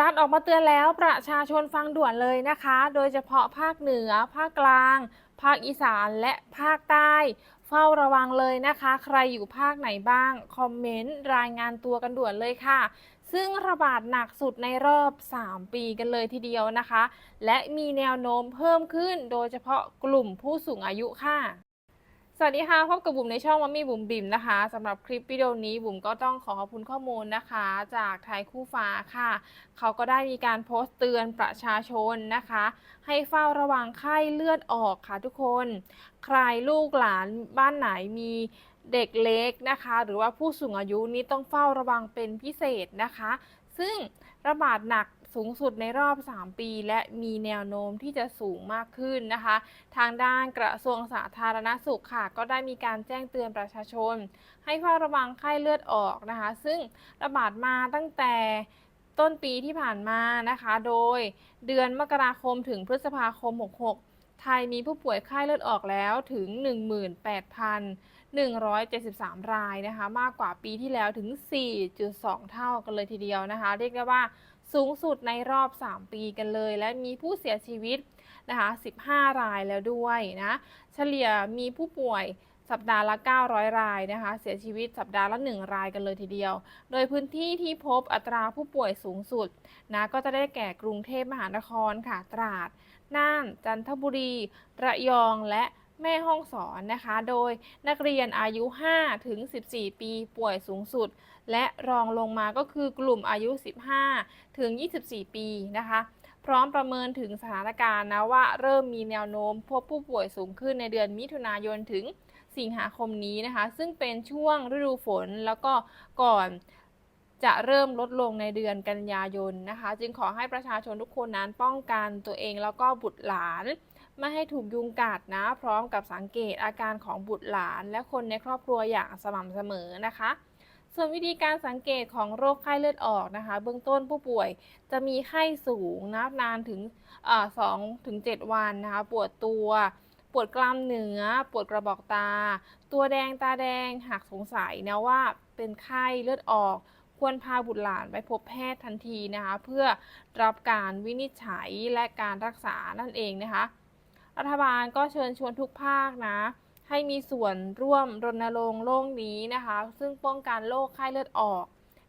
รัฐออกมาเตือนแล้วประชาชนฟังด่วนเลยนะคะ โดยเฉพาะภาคเหนือ ภาคกลาง ภาคอีสานและภาคใต้ เฝ้าระวังเลยนะคะ ใครอยู่ภาคไหนบ้าง คอมเมนต์ รายงานตัวกันด่วนเลยค่ะ ซึ่งระบาดหนักสุดในรอบ 3 ปีกันเลยทีเดียวนะคะ และมีแนวโน้มเพิ่มขึ้น โดยเฉพาะกลุ่มผู้สูงอายุค่ะ สวัสดีค่ะพบกับบุ๋มในช่องมัมมี่บุ๋มบิ๋มนะคะสำหรับคลิปวิดีโอนี้บุ๋มก็ต้องขอขอบคุณข้อมูลนะคะ จากไทยคู่ฟ้าค่ะ เขาก็ได้มีการโพสต์เตือนประชาชนนะคะ ให้เฝ้าระวังไข้เลือดออกค่ะทุกคน ใครลูกหลานบ้านไหนมีเด็กเล็กนะคะ หรือว่าผู้สูงอายุนี้ต้องเฝ้าระวังเป็นพิเศษนะคะ ซึ่งระบาดหนัก สูงสุดในรอบ 3 ปี และมีแนวโน้มที่จะสูงมากขึ้นนะคะ ทางด้านกระทรวงสาธารณสุขค่ะ ก็ได้มีการแจ้งเตือนประชาชน ให้เฝ้าระวังไข้เลือดออกนะคะ ซึ่งระบาดมาตั้งแต่ต้นปีที่ผ่านมานะคะ โดยเดือนมกราคมถึงพฤษภาคม 66 ไทยมีผู้ป่วยไข้เลือดออกแล้วถึง 18,173 รายนะคะ มากกว่าปีที่แล้วถึง 4.2 เท่ากันเลยทีเดียวนะคะ เรียกได้ว่าสูงสุดในรอบ 3 ปีกันเลย และมีผู้เสียชีวิตนะคะ 15 รายแล้วด้วยนะ เฉลี่ยมีผู้ป่วย สัปดาห์ละ 900 รายนะคะ เสียชีวิตสัปดาห์ละ 1 รายกันเลยทีเดียว โดยพื้นที่ที่พบอัตราผู้ป่วยสูงสุดนะก็จะได้แก่กรุงเทพมหานครค่ะ ตราด น่าน จันทบุรี ระยอง และแม่ฮ่องสอนนะคะ โดยนักเรียนอายุ 5 ถึง 14 ปีป่วยสูงสุด และรองลงมาก็คือกลุ่มอายุ 15 ถึง 24 ปีนะคะ พร้อมประเมินถึงสถานการณ์นะว่าเริ่มมีแนวโน้มพบผู้ป่วยสูงขึ้นในเดือนมิถุนายนถึงสิงหาคมนี้นะคะ ซึ่งเป็นช่วงฤดูฝนแล้วก็ก่อนจะเริ่มลดลงในเดือนกันยายนนะคะ จึงขอให้ประชาชนทุกคนนั้นป้องกันตัวเองแล้วก็บุตรหลาน ไม่ให้ถูกยุงกัดนะ พร้อมกับสังเกตอาการของบุตรหลาน และคนในครอบครัวอย่างสม่ำเสมอนะคะ ส่วนวิธีการสังเกตของโรคไข้เลือดออกนะคะ เบื้องต้นผู้ป่วยจะมีไข้สูงนะนานถึงสองถึงเจ็ดวันนะคะ ปวดตัว ปวดกล้ามเนื้อ ปวดกระบอกตา ตัวแดงตาแดงหากสงสัยนะว่าเป็นไข้เลือดออก ควรพาบุตรหลานไปพบแพทย์ทันทีนะคะ เพื่อรับการวินิจฉัยและการรักษานั่นเองนะคะ รัฐบาลก็เชิญชวนทุกภาคนะ ให้มีส่วนร่วมรณรงค์โรคนี้นะคะ ซึ่งป้องกันโรคไข้เลือดออก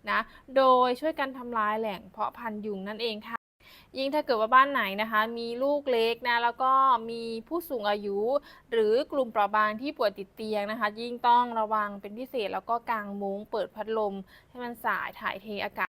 นะโดยช่วยกันทำลายแหล่งเพาะพันธุ์ยุงนั่นเองค่ะ ยิ่งถ้าเกิดว่าบ้านไหนนะคะ มีลูกเล็กนะแล้วก็มีผู้สูงอายุ หรือกลุ่มเปราะบางที่ป่วยติดเตียงนะคะ ยิ่งต้องระวังเป็นพิเศษแล้วก็กางมุ้งเปิดพัดลมให้มันสายถ่ายเทอากาศ